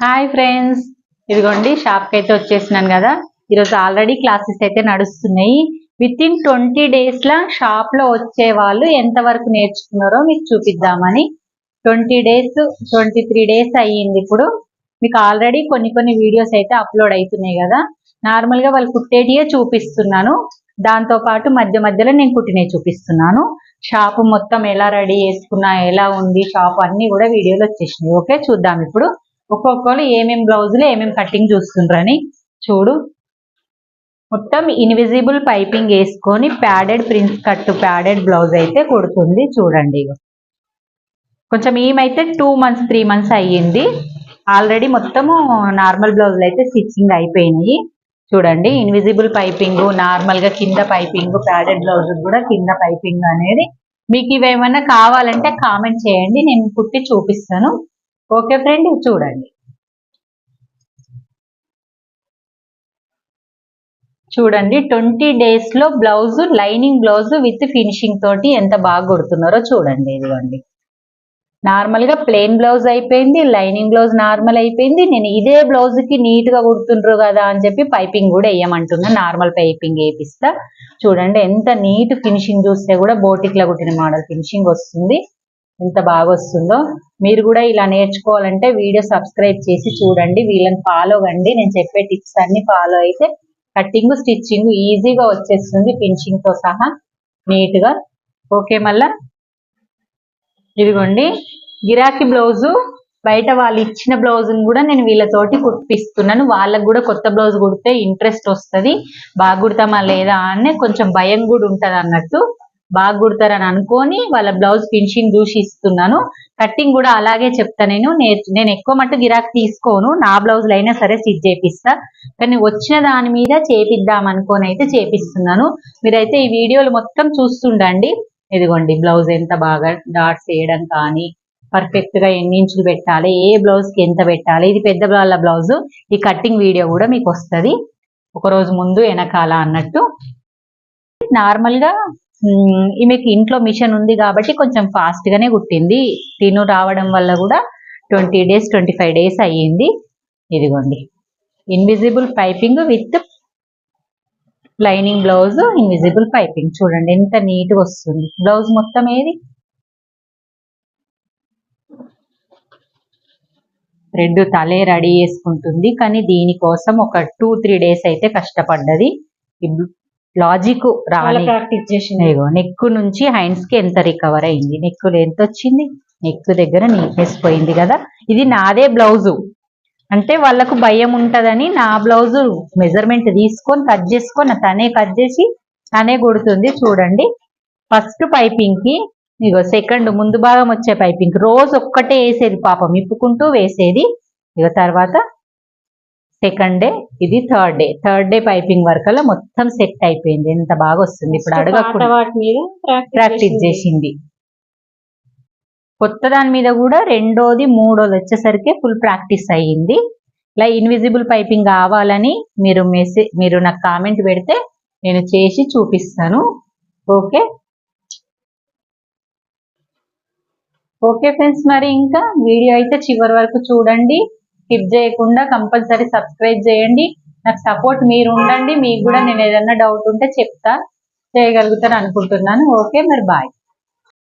Hi friends. ఇదిగోండి షాప్కి అయితే వచ్చేసినాను కదా. ఈరోజు ఆల్రెడీ క్లాసెస్ అయితే నడుస్తున్నాయి. విత్ ఇన్ ట్వంటీ డేస్లో షాప్లో వచ్చే వాళ్ళు ఎంతవరకు నేర్చుకున్నారో మీకు చూపిద్దామని. Twenty days twenty three days అయ్యింది ఇప్పుడు. మీకు ఆల్రెడీ కొన్ని కొన్ని వీడియోస్ అయితే అప్లోడ్ అవుతున్నాయి కదా. నార్మల్గా వాళ్ళు కుట్టేటియే చూపిస్తున్నాను. దాంతో పాటు మధ్య మధ్యలో నేను కుట్టినవి చూపిస్తున్నాను. షాపు మొత్తం ఎలా రెడీ చేసుకున్నా ఎలా ఉంది షాప్ అన్ని కూడా వీడియోలు వచ్చేసినాయి. ఓకే చూద్దాం ఇప్పుడు. ఒక్కొక్కరు ఏమేమి బ్లౌజులు ఏమేమి కటింగ్ చూస్తుండ్రని చూడు. మొత్తం ఇన్విజిబుల్ పైపింగ్ వేసుకొని padded prince cut padded blouse అయితే కుడుతుంది చూడండి కొంచెం ఏమైతే టూ మంత్స్ త్రీ మంత్స్ అయ్యింది. ఆల్రెడీ మొత్తము నార్మల్ బ్లౌజులు అయితే స్టిచ్చింగ్ అయిపోయినాయి. చూడండి ఇన్విజిబుల్ పైపింగ్ నార్మల్గా కింద పైపింగ్ ప్యాడెడ్ బ్లౌజ్ కూడా కింద పైపింగ్ అనేది. మీకు ఇవేమన్నా కావాలంటే కామెంట్ చేయండి నేను కుట్టి చూపిస్తాను. ఓకే ఫ్రెండ్ చూడండి. చూడండి ట్వంటీ డేస్లో blouse lining blouse with finishing తోటి ఎంత బాగా కుడుతున్నారో చూడండి ఇదిగోండి. నార్మల్గా ప్లెయిన్ బ్లౌజ్ అయిపోయింది లైనింగ్ బ్లౌజ్ నార్మల్ అయిపోయింది నేను ఇదే బ్లౌజ్కి నీట్గా కుడుతుండ్రు కదా అని చెప్పి పైపింగ్ కూడా వేయమంటున్నా నార్మల్ పైపింగ్ వేపిస్తా. చూడండి ఎంత నీట్ ఫినిషింగ్ చూస్తే కూడా బోటిక్లో కుట్టిన మోడల్ ఫినిషింగ్ వస్తుంది. ఎంత బాగా వస్తుందో. మీరు కూడా ఇలా నేర్చుకోవాలంటే వీడియో సబ్స్క్రైబ్ చేసి చూడండి వీళ్ళని ఫాలో కండి. నేను చెప్పే టిప్స్ అన్ని ఫాలో అయితే కటింగ్ స్టిచ్చింగ్ ఈజీగా వచ్చేస్తుంది ఫినిషింగ్తో సహా. నీట్గా. ఓకే మళ్ళా. ఇదిగోండి. గిరాకీ బ్లౌజు. బయట వాళ్ళు ఇచ్చిన బ్లౌజ్ని కూడా నేను వీళ్ళతోటి కుట్టిస్తున్నాను. వాళ్ళకు కూడా కొత్త బ్లౌజ్ కుడితే ఇంట్రెస్ట్ వస్తుంది. బాగా కుడతామా లేదా అని కొంచెం భయం కూడా ఉంటుంది అన్నట్టు బాగా కుడతారని అనుకొని వాళ్ళ బ్లౌజ్ ఫినిషింగ్ చూసి ఇస్తున్నాను. కటింగ్ కూడా అలాగే చెప్తా నేను. నేర్చు నేను ఎక్కువ మట్టు గిరాక్ తీసుకోను. నా బ్లౌజులు అయినా సరే స్టిచ్ చేపిస్తా. కానీ వచ్చిన దాని మీద చేపిద్దాం అనుకొని అయితే చేపిస్తున్నాను. మీరైతే ఈ వీడియోలు మొత్తం చూస్తుండండి. ఇదిగోండి బ్లౌజ్ ఎంత బాగా డాట్స్ వేయడం కానీ పర్ఫెక్ట్గా ఎన్ని ఇంచులు పెట్టాలి ఏ బ్లౌజ్కి ఎంత పెట్టాలి ఇది పెద్ద వాళ్ళ బ్లౌజ్. ఈ కటింగ్ వీడియో కూడా మీకు వస్తుంది. ఒక రోజు ముందు వెనకాల అన్నట్టు. నార్మల్గా ఈమెకి ఇంట్లో మిషన్ ఉంది కాబట్టి కొంచెం ఫాస్ట్ గానే కుట్టింది. తిను రావడం వల్ల కూడా twenty days twenty five days అయ్యింది. ఇదిగోండి. Invisible piping with lining blouse invisible piping చూడండి ఎంత నీట్గా వస్తుంది. బ్లౌజ్ మొత్తం ఏది? రెడ్ తలే రెడీ చేసుకుంటుంది. కానీ దీనికోసం ఒక టూ త్రీ డేస్ అయితే కష్టపడ్డది. లాజిక్ రాలే ప్రాక్టీస్ ఇదిగో నెక్ నుంచి హైండ్స్కి ఎంత రికవర్ అయింది? నెక్ ఎంత వచ్చింది నెక్ దగ్గర నీట్నెస్ పోయింది కదా? ఇది నాదే బ్లౌజు. అంటే వాళ్ళకు భయం ఉంటదని నా బ్లౌజు మెజర్మెంట్ తీసుకొని కట్ చేసుకొని తనే కట్ చేసి తనే కుడుతుంది. చూడండి. ఫస్ట్ పైపింగ్కి ఇగో సెకండ్ ముందు భాగం వచ్చే పైపింగ్ రోజు ఒక్కటే వేసేది పాపం. ఇప్పుకుంటూ వేసేది. ఇక తర్వాత సెకండ్ డే ఇది third day third day piping work అలా మొత్తం సెట్ అయిపోయింది. ఎంత బాగా వస్తుంది? ఇప్పుడు అడగకుండా. ప్రాక్టీస్ చేసింది. కొత్త దాని మీద కూడా రెండోది మూడోది వచ్చేసరికి ఫుల్ ప్రాక్టీస్ అయ్యింది. ఇలా ఇన్విజిబుల్ పైపింగ్ కావాలని మీరు మెసేజ్ మీరు నాకు కామెంట్ పెడితే నేను చేసి చూపిస్తాను. ఓకే ఓకే ఫ్రెండ్స్ మరి ఇంకా వీడియో అయితే చివరి వరకు చూడండి. స్కిప్ చేయకుండా కంపల్సరీ సబ్స్క్రైబ్ చేయండి. నాకు సపోర్ట్ మీరు ఉండండి మీకు కూడా నేను ఏదైనా డౌట్ ఉంటే చెప్తా. చేయగలుగుతాను అనుకుంటున్నాను. ఓకే మరి బాయ్